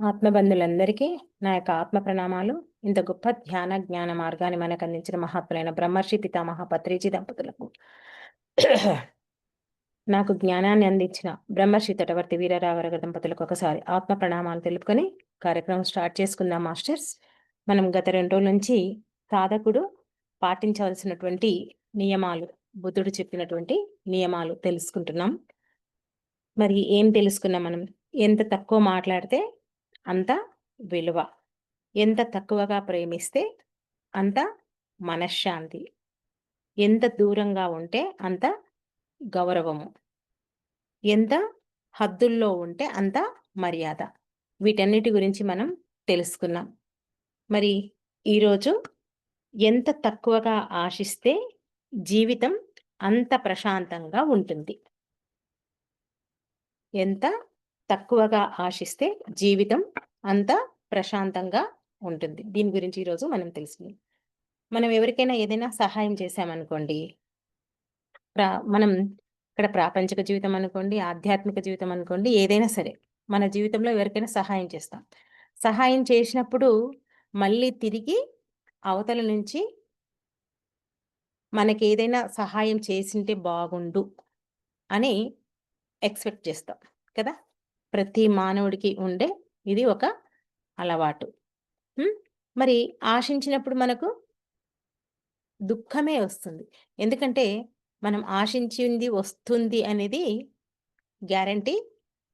ఆత్మబంధులందరికీ నా యొక్క ఆత్మ ప్రణామాలు. ఇంత గొప్ప ధ్యాన జ్ఞాన మార్గాన్ని మనకు అందించిన మహాత్ములైన బ్రహ్మర్షి పితామహ పత్రిజీ దంపతులకు. నాకు జ్ఞానాన్ని అందించిన బ్రహ్మర్షి తటవర్తి వీరరావరగ దంపతులకు ఒకసారి ఆత్మ ప్రణామాలు తెలుపుకొని కార్యక్రమం స్టార్ట్ చేసుకుందాం మాస్టర్స్. మనం గత రెండు రోజుల నుంచి సాధకుడు పాటించవలసినటువంటి నియమాలు బుద్ధుడు చెప్పినటువంటి నియమాలు తెలుసుకుంటున్నాం. మరి ఏం తెలుసుకున్నాం మనం? ఎంత తక్కువ మాట్లాడితే అంత విలువ. ఎంత తక్కువగా ప్రేమిస్తే అంత మనశ్శాంతి. ఎంత దూరంగా ఉంటే అంత గౌరవము. ఎంత హద్దుల్లో ఉంటే అంత మర్యాద. వీటన్నిటి గురించి మనం తెలుసుకున్నాం మరి ఈరోజు ఎంత తక్కువగా ఆశిస్తే జీవితం అంత ప్రశాంతంగా ఉంటుంది. ఎంత తక్కువగా ఆశిస్తే జీవితం అంత ప్రశాంతంగా ఉంటుంది. దీని గురించి ఈరోజు మనం తెలుసుకుందాం. మనం ఎవరికైనా ఏదైనా సహాయం చేశామనుకోండి ప్రా మనం ఇక్కడ ప్రాపంచిక జీవితం అనుకోండి ఆధ్యాత్మిక జీవితం అనుకోండి ఏదైనా సరే మన జీవితంలో ఎవరికైనా సహాయం చేస్తాం. సహాయం చేసినప్పుడు మళ్ళీ తిరిగి అవతల నుంచి మనకి ఏదైనా సహాయం చేసింటే బాగుండు అని ఎక్స్పెక్ట్ చేస్తాం కదా? ప్రతి మానవుడికి ఉండే ఇది ఒక అలవాటు. మరి ఆశించినప్పుడు మనకు దుఃఖమే వస్తుంది. ఎందుకంటే మనం ఆశించింది వస్తుంది అనేది గ్యారంటీ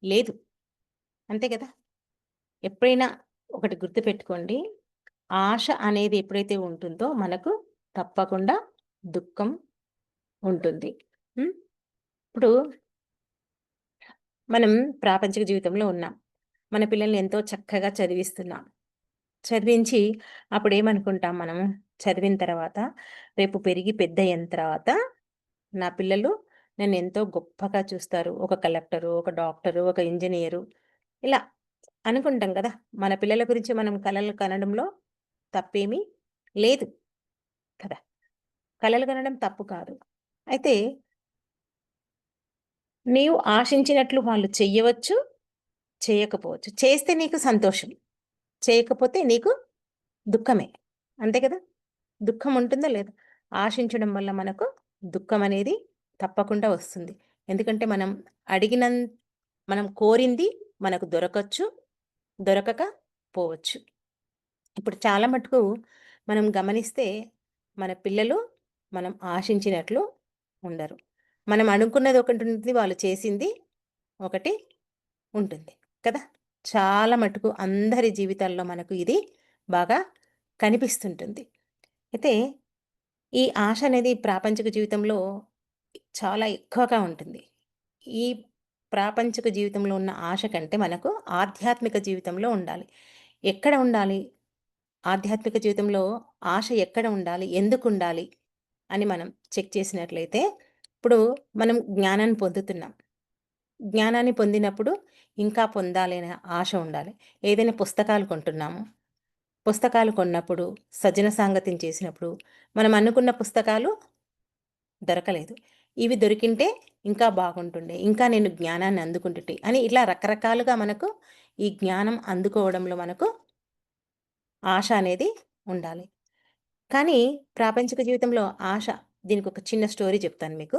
లేదు. అంతే కదా? ఎప్పుడైనా ఒకటి గుర్తుపెట్టుకోండి. ఆశ అనేది ఎప్పుడైతే ఉంటుందో మనకు తప్పకుండా దుఃఖం ఉంటుంది. ఇప్పుడు మనం ప్రాపంచిక జీవితంలో ఉన్నాం. మన పిల్లల్ని ఎంతో చక్కగా చదివిస్తున్నాం. చదివించి అప్పుడు ఏమనుకుంటాం మనం? చదివిన తర్వాత రేపు పెరిగి పెద్ద అయిన తర్వాత నా పిల్లలు నన్ను ఎంతో గొప్పగా చూస్తారు. ఒక కలెక్టరు ఒక డాక్టరు ఒక ఇంజనీరు. ఇలా అనుకుంటాం కదా! మన పిల్లల గురించి మనం కళలు కనడంలో తప్పేమీ లేదు కదా! కళలు కనడం తప్పు కాదు. అయితే నీవు ఆశించినట్లు వాళ్ళు చెయ్యవచ్చు చేయకపోవచ్చు. చేస్తే నీకు సంతోషం చేయకపోతే నీకు దుఃఖమే. అంతే కదా? దుఃఖం ఉంటుందా లేదా? ఆశించడం వల్ల మనకు దుఃఖం అనేది తప్పకుండా వస్తుంది. ఎందుకంటే మనం అడిగిన మనం కోరింది మనకు దొరకచ్చు దొరకక పోవచ్చు. ఇప్పుడు చాలా మటుకు మనం గమనిస్తే మన పిల్లలు మనం ఆశించినట్లు ఉండరు. మనం అనుకున్నది ఒకటి ఉంటుంది వాళ్ళు చేసింది ఒకటి ఉంటుంది కదా? చాలా మటుకు అందరి జీవితాల్లో మనకు ఇది బాగా కనిపిస్తుంటుంది. అయితే ఈ ఆశ అనేది ప్రాపంచిక జీవితంలో చాలా ఎక్కువగా ఉంటుంది. ఈ ప్రాపంచిక జీవితంలో ఉన్న ఆశ కంటే మనకు ఆధ్యాత్మిక జీవితంలో ఉండాలి. ఎక్కడ ఉండాలి? ఆధ్యాత్మిక జీవితంలో ఆశ ఎక్కడ ఉండాలి? ఎందుకు ఉండాలి? అని మనం చెక్ చేసినట్లయితే ఇప్పుడు మనం జ్ఞానాన్ని పొందుతున్నాం. జ్ఞానాన్ని పొందినప్పుడు ఇంకా పొందాలి అనే ఆశ ఉండాలి. ఏదైనా పుస్తకాలు కొంటున్నాము. పుస్తకాలు కొన్నప్పుడు సజ్జన సాంగత్యం చేసినప్పుడు మనం అనుకున్న పుస్తకాలు దొరకలేదు. ఇవి దొరికింటే ఇంకా బాగుంటుండే ఇంకా నేను జ్ఞానాన్ని అందుకుంటుంటే అని ఇలా రకరకాలుగా మనకు ఈ జ్ఞానం అందుకోవడంలో మనకు ఆశ అనేది ఉండాలి. కానీ ప్రాపంచిక జీవితంలో ఆశ దీనికి ఒక చిన్న స్టోరీ చెప్తాను మీకు.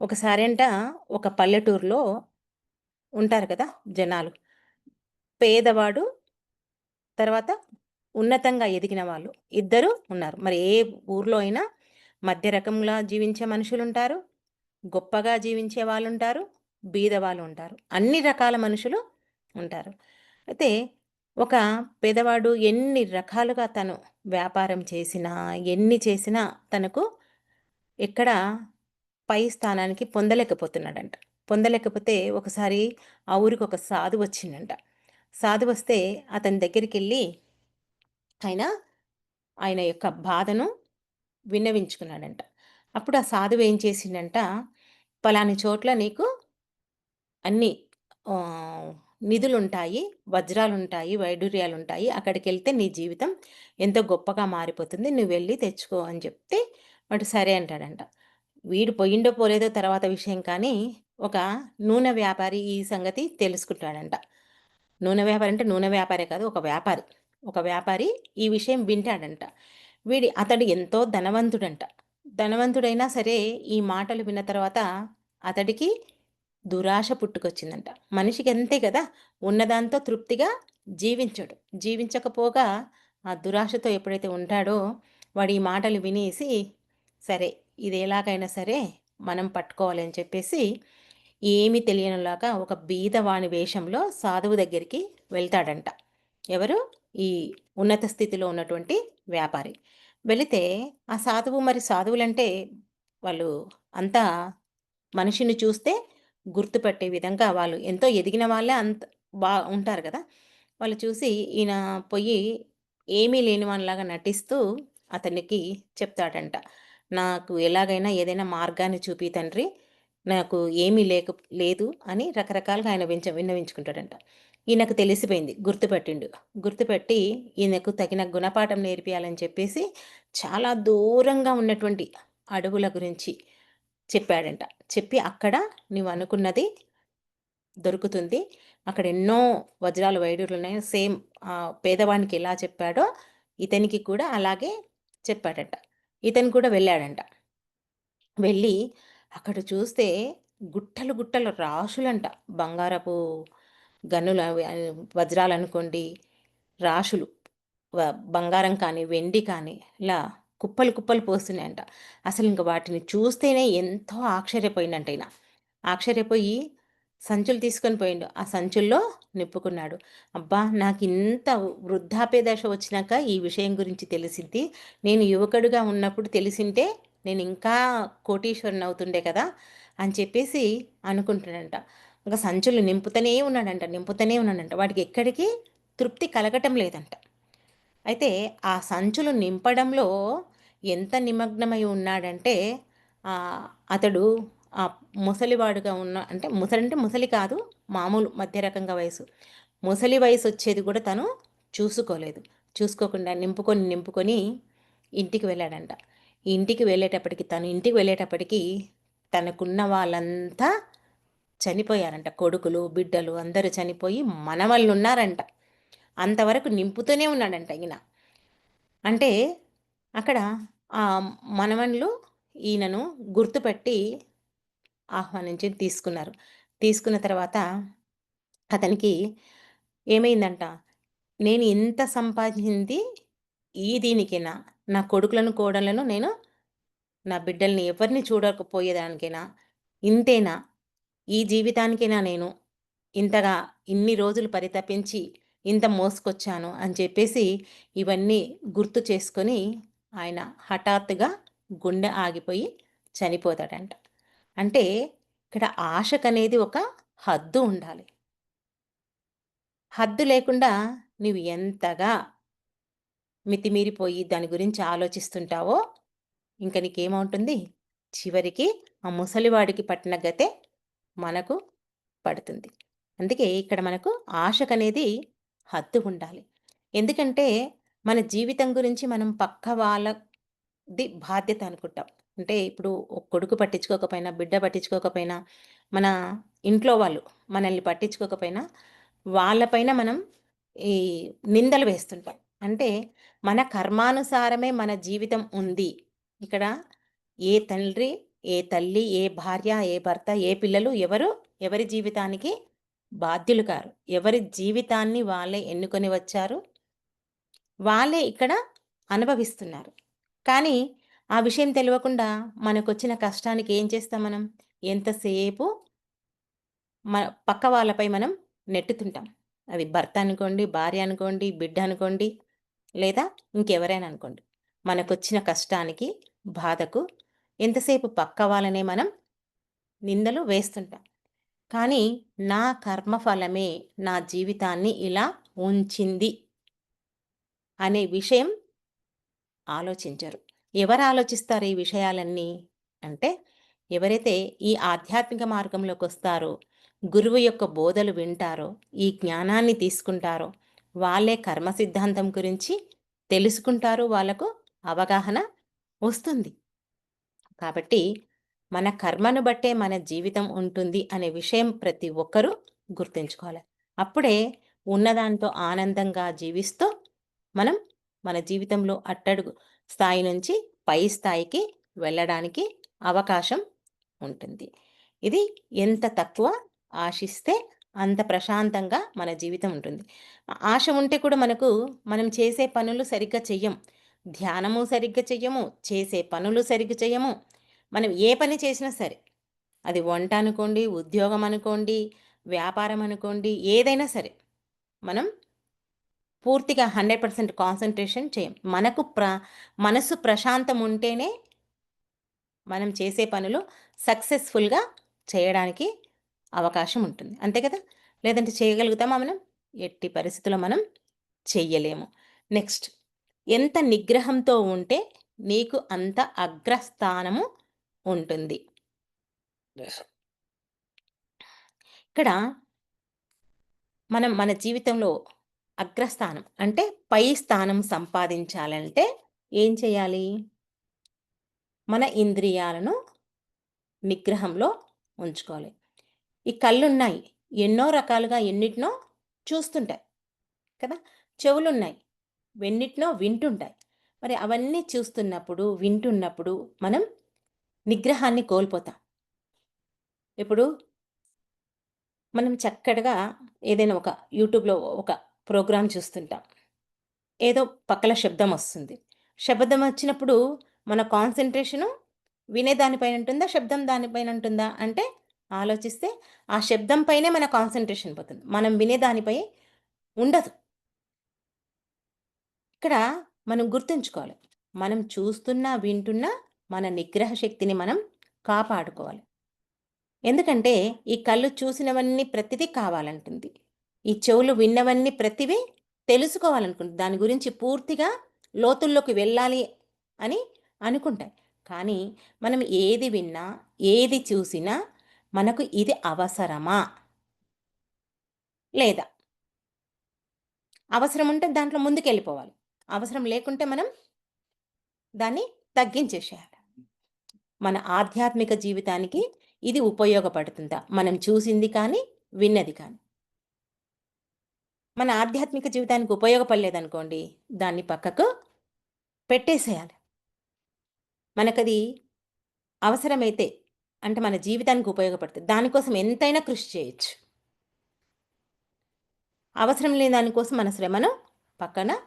ఒకసారి అంట ఒక పల్లెటూరులో ఉంటారు కదా జనాలు. పేదవాడు తర్వాత ఉన్నతంగా ఎదిగిన వాళ్ళు ఇద్దరు ఉన్నారు. మరి ఏ ఊర్లో అయినా మధ్య రకంగా జీవించే మనుషులు ఉంటారు గొప్పగా జీవించే వాళ్ళు ఉంటారు బీద వాళ్ళు ఉంటారు అన్ని రకాల మనుషులు ఉంటారు. అయితే ఒక పేదవాడు ఎన్ని రకాలుగా తను వ్యాపారం చేసినా ఎన్ని చేసినా తనకు ఎక్కడ పై స్థానానికి పొందలేకపోతున్నాడంట. పొందలేకపోతే ఒకసారి ఆ ఊరికి ఒక సాధు వచ్చిందంట సాధు వస్తే అతని దగ్గరికి వెళ్ళి ఆయన ఆయన యొక్క బాధను విన్నవించుకున్నాడంట. అప్పుడు ఆ సాధువు ఏం చేసిండంట పలాని చోట్ల నీకు అన్ని నిధులుంటాయి వజ్రాలుంటాయి వైడూర్యాలుంటాయి. వైడూర్యాలు ఉంటాయి అక్కడికి వెళ్తే నీ జీవితం ఎంతో గొప్పగా మారిపోతుంది. నువ్వు వెళ్ళి తెచ్చుకో అని చెప్తే వాడు సరే అంటాడంట. వీడు పోయిండో పోలేదో తర్వాత విషయం కానీ ఒక నూనె వ్యాపారి ఈ సంగతి తెలుసుకుంటాడంట. నూనె వ్యాపారి అంటే నూనె వ్యాపారే కాదు ఒక వ్యాపారి. ఒక వ్యాపారి ఈ విషయం వింటాడంట. వీడి అతడు ఎంతో ధనవంతుడంట. ధనవంతుడైనా సరే ఈ మాటలు విన్న తర్వాత అతడికి దురాశ పుట్టుకొచ్చిందంట. మనిషికి అంతే కదా ఉన్నదాంతో తృప్తిగా జీవించడు. జీవించకపోగా ఆ దురాశతో ఎప్పుడైతే ఉంటాడో వాడు ఈ మాటలు వినేసి సరే ఇది ఎలాగైనా సరే మనం పట్టుకోవాలని చెప్పేసి ఏమీ తెలియనిలాగా ఒక బీదవాణి వేషంలో సాధువు దగ్గరికి వెళ్తాడంట. ఎవరు? ఈ ఉన్నత స్థితిలో ఉన్నటువంటి వ్యాపారి. వెళితే ఆ సాధువు మరి సాధువులంటే వాళ్ళు అంతా మనిషిని చూస్తే గుర్తుపట్టే విధంగా వాళ్ళు ఎంతో ఎదిగిన వాళ్ళే అంత బా ఉంటారు కదా. వాళ్ళు చూసి ఈయన పొయ్యి ఏమీ లేని వాళ్ళలాగా నటిస్తూ అతనికి చెప్తాడంట. నాకు ఎలాగైనా ఏదైనా మార్గాన్ని చూపి తండ్రి నాకు ఏమీ లేక లేదు అని రకరకాలుగా ఆయన వించ విన్నవించుకుంటాడంట. ఈయనకు తెలిసిపోయింది గుర్తుపెట్టిండు. గుర్తుపెట్టి ఈయనకు తగిన గుణపాఠం నేర్పియాలని చెప్పేసి చాలా దూరంగా ఉన్నటువంటి అడవుల గురించి చెప్పాడంట. చెప్పి అక్కడ నువ్వు అనుకున్నది దొరుకుతుంది. అక్కడ ఎన్నో వజ్రాలు వైడూర్లు ఉన్నాయి. సేమ్ పేదవానికి ఎలా చెప్పాడో ఇతనికి కూడా అలాగే చెప్పాడట. ఇతను కూడా వెళ్ళాడంట. వెళ్ళి అక్కడ చూస్తే గుట్టలు గుట్టలు రాశులంట. బంగారపు గనులు వజ్రాలు అనుకోండి రాశులు. బంగారం కానీ వెండి కానీ ఇలా కుప్పలు కుప్పలు పోస్తున్నాయంట. అసలు ఇంక వాటిని చూస్తేనే ఎంతో ఆశ్చర్యపోయిందంట ఆయన ఆశ్చర్యపోయి సంచులు తీసుకొని పోయిండు. ఆ సంచుల్లో నిప్పుకున్నాడు. అబ్బా నాకు ఇంత వృద్ధాప్య దశ వచ్చినాక ఈ విషయం గురించి తెలిసింది. నేను యువకుడుగా ఉన్నప్పుడు తెలిసింటే నేను ఇంకా కోటీశ్వరుని అవుతుండే కదా అని చెప్పేసి అనుకుంటున్నాడంట. ఇంకా సంచులు నింపుతూనే ఉన్నాడంట నింపుతూనే ఉన్నాడంట. వాడికి ఎక్కడికి తృప్తి కలగటం లేదంట. అయితే ఆ సంచులు నింపడంలో ఎంత నిమగ్నమై ఉన్నాడంటే అతడు ఆ ముసలివాడుగా ఉన్న అంటే ముసలి అంటే ముసలి కాదు మామూలు మధ్య రకంగా వయసు. ముసలి వయసు వచ్చేది కూడా తను చూసుకోలేదు. చూసుకోకుండా నింపుకొని నింపుకొని ఇంటికి వెళ్ళాడంట. ఇంటికి వెళ్ళేటప్పటికి తను ఇంటికి వెళ్ళేటప్పటికి తనకున్న వాళ్ళంతా చనిపోయారంట. కొడుకులు బిడ్డలు అందరూ చనిపోయి మనవళ్ళు ఉన్నారంట. అంతవరకు నింపుతూనే ఉన్నాడంట ఈయన. అంటే అక్కడ ఆ మనవన్లు ఈయనను గుర్తుపెట్టి ఆహ్వానించి తీసుకున్నారు. తీసుకున్న తర్వాత అతనికి ఏమైందంట నేను ఇంత సంపాదించింది ఈ దీనికైనా? నా కొడుకులను కోడలను నేను నా బిడ్డల్ని ఎవరిని చూడకపోయేదానికైనా? ఇంతేనా? ఈ జీవితానికైనా నేను? ఇంతగా ఇన్ని రోజులు పరితపించి ఇంత మోసుకొచ్చాను అని చెప్పేసి ఇవన్నీ గుర్తు చేసుకొని ఆయన హఠాత్తుగా గుండె ఆగిపోయి చనిపోతాడంట. అంటే ఇక్కడ ఆశకనేది ఒక హద్దు ఉండాలి. హద్దు లేకుండా నువ్వు ఎంతగా మితిమీరిపోయి దాని గురించి ఆలోచిస్తుంటావో ఇంక నీకేమవుతుంది? చివరికి ఆ ముసలివాడికి పట్టిన గతే మనకు పడుతుంది. అందుకే ఇక్కడ మనకు ఆశకనేది హద్దు ఉండాలి. ఎందుకంటే మన జీవితం గురించి మనం పక్క వాళ్ళది బాధ్యత అనుకుంటాం. అంటే ఇప్పుడు కొడుకు పట్టించుకోకపోయినా బిడ్డ పట్టించుకోకపోయినా మన ఇంట్లో వాళ్ళు మనల్ని పట్టించుకోకపోయినా వాళ్ళపైన మనం ఈ నిందలు వేస్తుంటాం. అంటే మన కర్మానుసారమే మన జీవితం ఉంది. ఇక్కడ ఏ తండ్రి ఏ తల్లి ఏ భార్య ఏ భర్త ఏ పిల్లలు ఎవరు ఎవరి జీవితానికి బాధ్యులు కారు. ఎవరి జీవితాన్ని వాళ్ళే ఎన్నుకొని వచ్చారు వాళ్ళే ఇక్కడ అనుభవిస్తున్నారు. కానీ ఆ విషయం తెలియకుండా మనకొచ్చిన కష్టానికి ఏం చేస్తాం మనం? ఎంతసేపు మన పక్క వాళ్ళపై మనం నెట్టుతుంటాం. అది భర్త అనుకోండి భార్య అనుకోండి బిడ్డ అనుకోండి లేదా ఇంకెవరైనా అనుకోండి. మనకొచ్చిన కష్టానికి బాధకు ఎంతసేపు పక్క వాళ్ళనే మనం నిందలు వేస్తుంటాం. కానీ నా కర్మఫలమే నా జీవితాన్ని ఇలా ఉంచింది అనే విషయం ఆలోచించరు. ఎవరు ఆలోచిస్తారు ఈ విషయాలన్నీ? అంటే ఎవరైతే ఈ ఆధ్యాత్మిక మార్గంలోకి వస్తారో గురువు యొక్క బోధలు వింటారో ఈ జ్ఞానాన్ని తీసుకుంటారో వాళ్ళే కర్మ సిద్ధాంతం గురించి తెలుసుకుంటారు వాళ్ళకు అవగాహన వస్తుంది. కాబట్టి మన కర్మను బట్టే మన జీవితం ఉంటుంది అనే విషయం ప్రతి ఒక్కరూ గుర్తుంచుకోవాలి. అప్పుడే ఉన్నదాంతో ఆనందంగా జీవిస్తూ మనం మన జీవితంలో అట్టడుగు స్థాయి నుంచి పై స్థాయికి వెళ్ళడానికి అవకాశం ఉంటుంది. ఇది ఎంత తక్కువ ఆశిస్తే అంత ప్రశాంతంగా మన జీవితం ఉంటుంది. ఆశ ఉంటే కూడా మనకు మనం చేసే పనులు సరిగ్గా చెయ్యం ధ్యానము సరిగ్గా చెయ్యము. చేసే పనులు సరిగ్గా చెయ్యము. మనం ఏ పని చేసినా సరే అది వంట అనుకోండి ఉద్యోగం అనుకోండి వ్యాపారం అనుకోండి ఏదైనా సరే మనం పూర్తిగా హండ్రెడ్ పర్సెంట్ కాన్సన్ట్రేషన్ చేయం. మనకు ప్ర మనసు ప్రశాంతం ఉంటేనే మనం చేసే పనులు సక్సెస్ఫుల్గా చేయడానికి అవకాశం ఉంటుంది. అంతే కదా? లేదంటే చేయగలుగుతామా మనం? ఎట్టి పరిస్థితుల్లో మనం చెయ్యలేము. నెక్స్ట్ ఎంత నిగ్రహంతో ఉంటే నీకు అంత అగ్రస్థానము ఉంటుంది. ఇక్కడ మనం మన జీవితంలో అగ్రస్థానం. అంటే పై స్థానం సంపాదించాలంటే ఏం చేయాలి? మన ఇంద్రియాలను నిగ్రహంలో ఉంచుకోవాలి. ఈ కళ్ళు ఉన్నాయి ఎన్నో రకాలుగా ఎన్నిటినో చూస్తుంటాయి కదా? చెవులు ఉన్నాయి ఎన్నిటినో వింటుంటాయి. మరి అవన్నీ చూస్తున్నప్పుడు వింటున్నప్పుడు మనం నిగ్రహాన్ని కోల్పోతాం. ఇప్పుడు మనం చక్కగా ఏదైనా ఒక యూట్యూబ్లో ఒక ప్రోగ్రాం చూస్తుంటాం. ఏదో పక్కల శబ్దం వస్తుంది. శబ్దం వచ్చినప్పుడు మన కాన్సన్ట్రేషను వినే దానిపైన ఉంటుందా? శబ్దం దానిపైన ఉంటుందా? అంటే ఆలోచిస్తే ఆ శబ్దం పైనే మన కాన్సన్ట్రేషన్ పోతుంది. మనం వినే దానిపై ఉండదు. ఇక్కడ మనం గుర్తుంచుకోవాలి. మనం చూస్తున్నా వింటున్నా మన నిగ్రహ శక్తిని మనం కాపాడుకోవాలి. ఎందుకంటే ఈ కళ్ళు చూసినవన్నీ ప్రతిదీ కావాలంటుంది. ఈ చెవులు విన్నవన్నీ ప్రతివే తెలుసుకోవాలనుకుంటుంది దాని గురించి పూర్తిగా లోతుల్లోకి వెళ్ళాలి అని అనుకుంటాయి. కానీ మనం ఏది విన్నా ఏది చూసినా మనకు ఇది అవసరమా? లేదా? అవసరం ఉంటే దాంట్లో ముందుకెళ్ళిపోవాలి. అవసరం లేకుంటే మనం దాన్ని తగ్గించేసేయాలి. మన ఆధ్యాత్మిక జీవితానికి ఇది ఉపయోగపడుతుందా? మనం చూసింది కానీ విన్నది కానీ. మన ఆధ్యాత్మిక జీవితానికి ఉపయోగపడలేదనుకోండి దాన్ని పక్కకు పెట్టేసేయాలి. మనకది అవసరమైతే అంటే మన జీవితానికి ఉపయోగపడుతుంది. దానికోసం ఎంతైనా కృషి చేయొచ్చు. అవసరం లేని దానికోసం మన శ్రమను పక్కన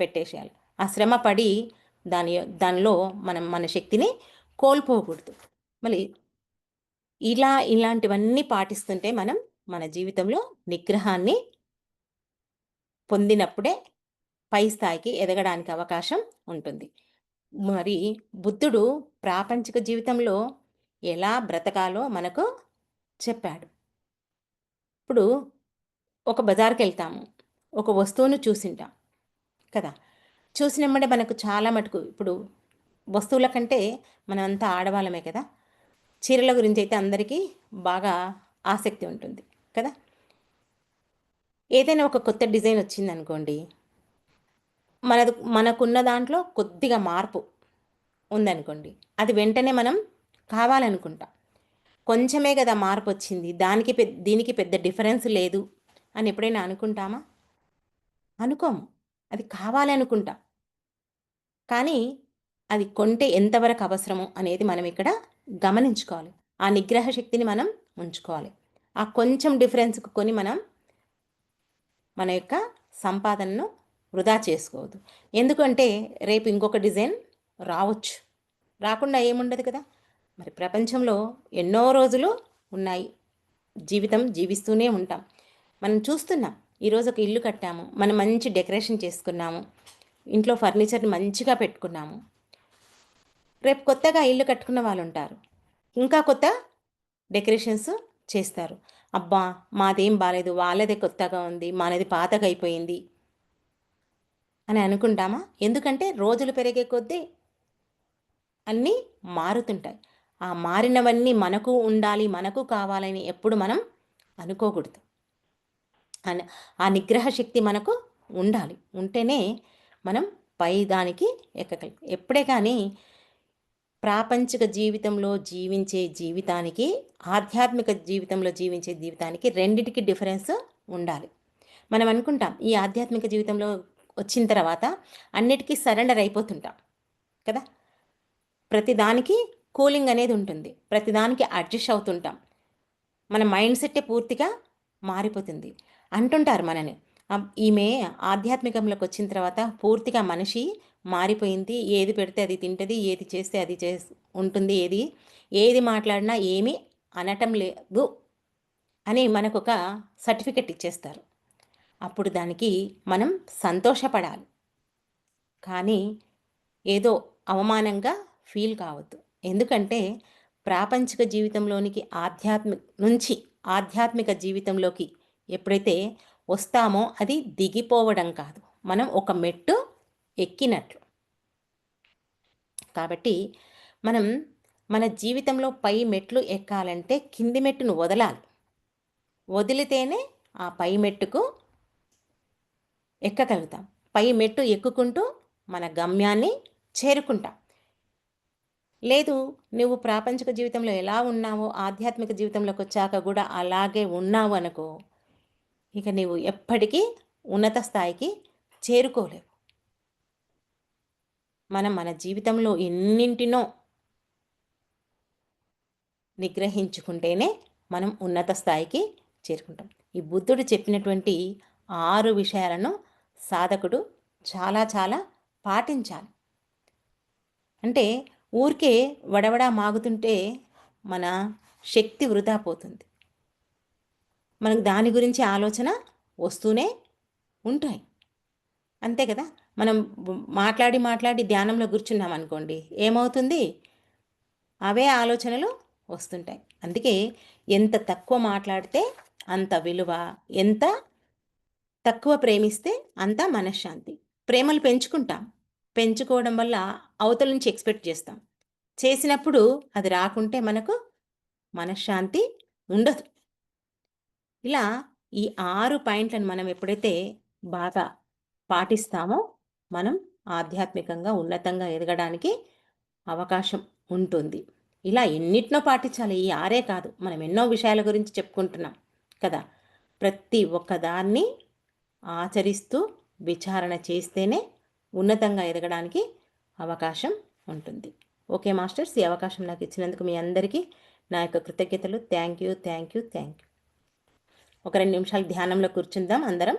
పెట్టేసేయాలి. ఆ శ్రమ పడి దాని దానిలో మనం మన శక్తిని కోల్పోకూడదు. మళ్ళీ ఇలా ఇలాంటివన్నీ పాటిస్తుంటే మనం మన జీవితంలో నిగ్రహాన్ని పొందినప్పుడే పై స్థాయికి ఎదగడానికి అవకాశం ఉంటుంది. మరి బుద్ధుడు ప్రాపంచిక జీవితంలో ఎలా బ్రతకాలో మనకు చెప్పాడు. ఇప్పుడు ఒక బజార్కి వెళ్తాము ఒక వస్తువును చూసింటాం కదా. చూసినమ్మడే మనకు చాలా మటుకు ఇప్పుడు వస్తువుల కంటే మనమంతా ఆడవాళ్ళమే కదా. చీరల గురించి అయితే అందరికీ బాగా ఆసక్తి ఉంటుంది కదా. ఏదైనా ఒక కొత్త డిజైన్ వచ్చింది అనుకోండి మనది మనకున్న దాంట్లో కొద్దిగా మార్పు ఉందనుకోండి అది వెంటనే మనం కావాలనుకుంటాం. కొంచెమే కదా మార్పు వచ్చింది దానికి పెద్ద దీనికి పెద్ద డిఫరెన్స్ లేదు అని ఎప్పుడైనా అనుకుంటామా? అనుకోము అది కావాలనుకుంటాం. కానీ అది కొంటే ఎంతవరకు అవసరము అనేది మనం ఇక్కడ గమనించుకోవాలి. ఆ నిగ్రహ శక్తిని మనం ఉంచుకోవాలి. ఆ కొంచెం డిఫరెన్స్కి కొని మనం మన యొక్క సంపాదనను వృధా చేసుకోవద్దు. ఎందుకంటే రేపు ఇంకొక డిజైన్ రావచ్చు. రాకుండా ఏముండదు కదా? మరి ప్రపంచంలో ఎన్నో రోజులు ఉన్నాయి. జీవితం జీవిస్తూనే ఉంటాం. మనం చూస్తున్నాం ఈరోజు ఒక ఇల్లు కట్టాము మనం మంచి డెకరేషన్ చేసుకున్నాము ఇంట్లో ఫర్నిచర్ని మంచిగా పెట్టుకున్నాము. రేపు కొత్తగా ఇల్లు కట్టుకున్న వాళ్ళు ఉంటారు ఇంకా కొత్త డెకరేషన్స్ చేస్తారు. అబ్బా మాదేం బాగాలేదు వాళ్ళదే కొత్తగా ఉంది మనది పాతకైపోయింది అని అనుకుంటామా? ఎందుకంటే రోజులు పెరిగే కొద్దీ అన్నీ మారుతుంటాయి. ఆ మారినవన్నీ మనకు ఉండాలి మనకు కావాలని ఎప్పుడు మనం అనుకోకూడదు. ఆ నిగ్రహ శక్తి మనకు ఉండాలి. ఉంటేనే మనం పై దానికి ఎక్కగలం. ఎప్పుడే కానీ ప్రాపంచిక జీవితంలో జీవించే జీవితానికి ఆధ్యాత్మిక జీవితంలో జీవించే జీవితానికి రెండిటికి డిఫరెన్స్ ఉండాలి. మనం అనుకుంటాం ఈ ఆధ్యాత్మిక జీవితంలో వచ్చిన తర్వాత అన్నిటికీ సరెండర్ అయిపోతుంటాం కదా? ప్రతిదానికి కూలింగ్ అనేది ఉంటుంది ప్రతిదానికి అడ్జస్ట్ అవుతుంటాం. మన మైండ్ సెట్టే పూర్తిగా మారిపోతుంది. అంటుంటారు మనని ఈమె ఆధ్యాత్మికంలోకి వచ్చిన తర్వాత పూర్తిగా మనిషి మారిపోయింది. ఏది పెడితే అది తింటుంది ఏది చేస్తే అది చే ఉంటుంది ఏది. ఏది మాట్లాడినా ఏమీ అనటం లేదు అని మనకు ఒక సర్టిఫికెట్ ఇచ్చేస్తారు. అప్పుడు దానికి మనం సంతోషపడాలి. కానీ ఏదో అవమానంగా ఫీల్ కావద్దు. ఎందుకంటే ప్రాపంచిక జీవితంలోనికి ఆధ్యాత్మిక నుంచి ఆధ్యాత్మిక జీవితంలోకి ఎప్పుడైతే వస్తామో అది దిగిపోవడం కాదు. మనం ఒక మెట్టు ఎక్కినట్లు. కాబట్టి మనం మన జీవితంలో పై మెట్లు ఎక్కాలంటే కింది మెట్టును వదలాలి. వదిలితేనే ఆ పై మెట్టుకు ఎక్కగలుగుతాం. పై మెట్టు ఎక్కుకుంటూ మన గమ్యాన్ని చేరుకుంటాం. లేదు నువ్వు ప్రాపంచిక జీవితంలో ఎలా ఉన్నావో ఆధ్యాత్మిక జీవితంలోకి వచ్చాక కూడా అలాగే ఉన్నావు అనుకో ఇక నీవు ఎప్పటికీ ఉన్నత స్థాయికి చేరుకోలేవు. మనం మన జీవితంలో ఎన్నింటినో నిగ్రహించుకుంటేనే మనం ఉన్నత స్థాయికి చేరుకుంటాం. ఈ బుద్ధుడు చెప్పినటువంటి ఆరు విషయాలను సాధకుడు చాలా చాలా పాటించాలి. అంటే ఊరికే వడవడా మాగుతుంటే మన శక్తి వృధా పోతుంది. మనకు దాని గురించి ఆలోచన వస్తూనే ఉంటాయి. అంతే కదా? మనం మాట్లాడి మాట్లాడి ధ్యానంలో కూర్చున్నాం అనుకోండి ఏమవుతుంది? అవే ఆలోచనలు వస్తుంటాయి. అందుకే ఎంత తక్కువ మాట్లాడితే అంత విలువ ఎంత తక్కువ ప్రేమిస్తే అంత మనశ్శాంతి. ప్రేమలు పెంచుకుంటాం. పెంచుకోవడం వల్ల అవతల నుంచి ఎక్స్పెక్ట్ చేస్తాం. చేసినప్పుడు అది రాకుంటే మనకు మనశ్శాంతి ఉండదు. ఇలా ఈ ఆరు పాయింట్లను మనం ఎప్పుడైతే బాగా పాటిస్తామో మనం ఆధ్యాత్మికంగా ఉన్నతంగా ఎదగడానికి అవకాశం ఉంటుంది. ఇలా ఎన్నిటినో పాటించాలి. ఈ ఆరే కాదు. మనం ఎన్నో విషయాల గురించి చెప్పుకుంటున్నాం కదా. ప్రతి ఒక్కదాన్ని ఆచరిస్తూ విచారణ చేస్తేనే ఉన్నతంగా ఎదగడానికి అవకాశం ఉంటుంది. ఓకే మాస్టర్స్ ఈ అవకాశం నాకు ఇచ్చినందుకు మీ అందరికీ నా యొక్క కృతజ్ఞతలు. Thank you thank you thank you. ఒక రెండు నిమిషాలు ధ్యానంలో కూర్చుందాం. అందరం